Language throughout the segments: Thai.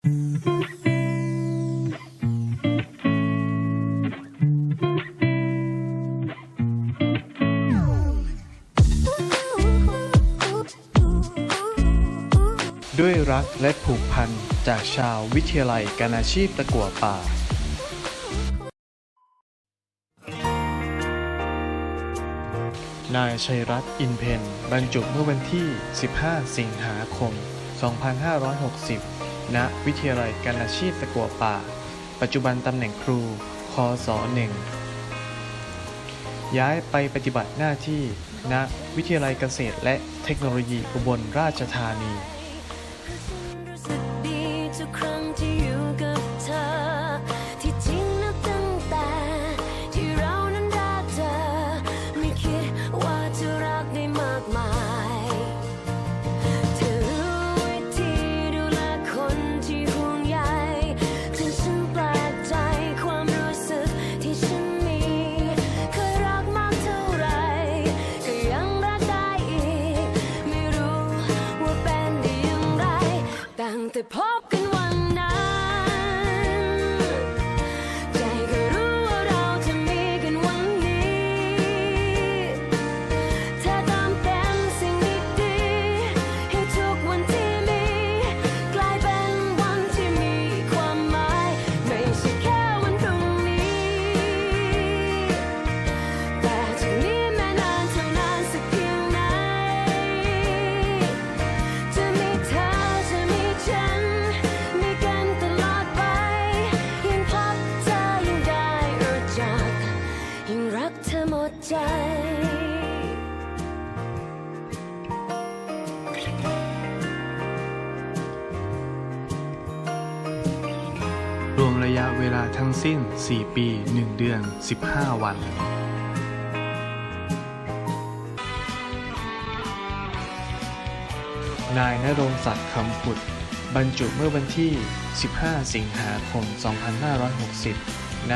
ด้วยรักและผูกพันจากชาววิทยาลัยการอาชีพตะกั่วป่านายชัยรัตน์อินเพนบรรจุเมื่อวันที่ 15 สิงหาคม 2560 ณวิทยาลัยการอาชีพตะกัวป่า ปัจจุบันตำแหน่งครู คศหนึ่งย้ายไปปฏิบัติหน้าที่ณวิทยาลัยเกษตรและเทคโนโลยีอุบลราชธานี เวลาทั้งสิ้น 4 ปี 1 เดือน 15 วัน นายนรงศักดิ์คำผุด บรรจุเมื่อวันที่ 15 สิงหาคม 2560 ณ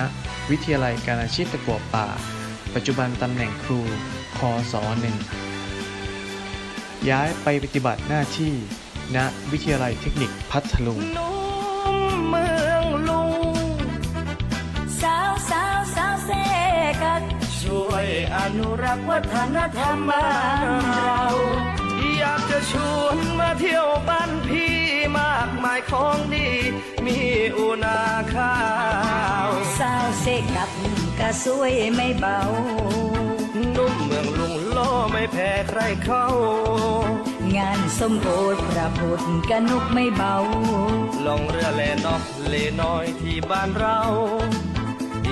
วิทยาลัยการอาชีพตะกัวป่า ปัจจุบันตำแหน่งครู คศหนึ่งย้ายไปปฏิบัติหน้าที่ ณ วิทยาลัยเทคนิคพัทลุง ช่วยอนุรักษ์วัฒนธรรมบ้านเรา อยากจะชวนมาเที่ยวบ้านพี่มากมายของดี มีอุนาข้าวสาวเสกกับกะสวยไม่เบา นุ่มเมืองลุงโลไม่แพ้ใครเขางานสมโภชพระพุทธกะนุกไม่เบา ลองเรือแลนอกเลน้อยที่บ้านเรา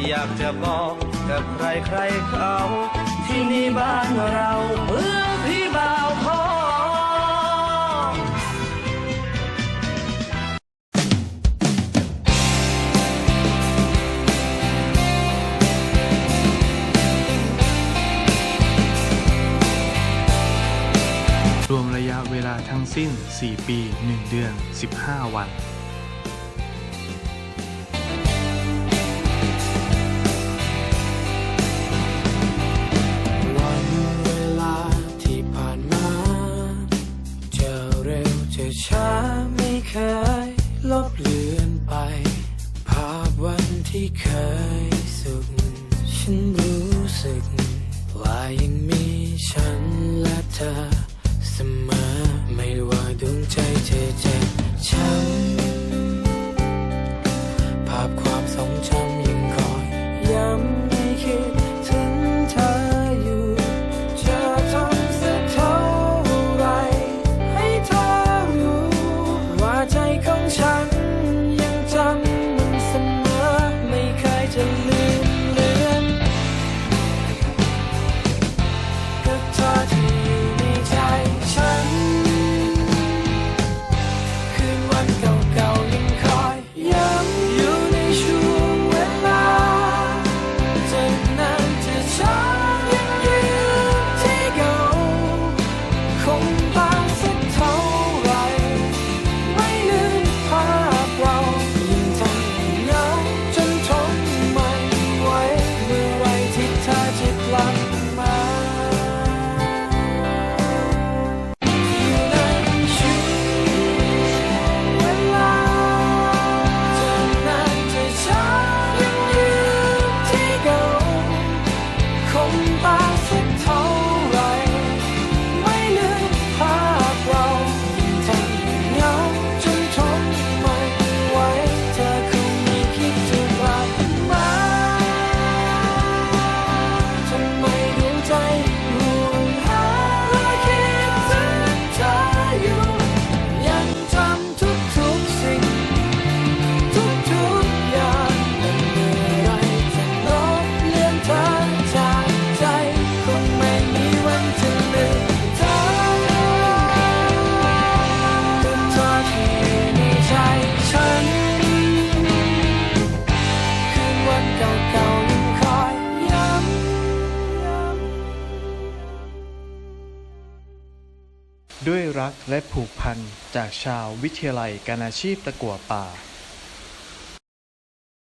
อยากจะบอกกับใครใครเขา ที่นี่บ้านเราเมืองพี่บ่าวพอรวมระยะเวลาทั้งสิ้น 4 ปี 1 เดือน 15 วัน ที่เคยสุข ฉันรู้สึก ว่ายังมีฉันและเธอ เสมอไม่ว่าดวงใจเธอจะ 恐怕覆头。 ด้วยรักและผูกพันจากชาววิทยาลัยการอาชีพตะกัวป่า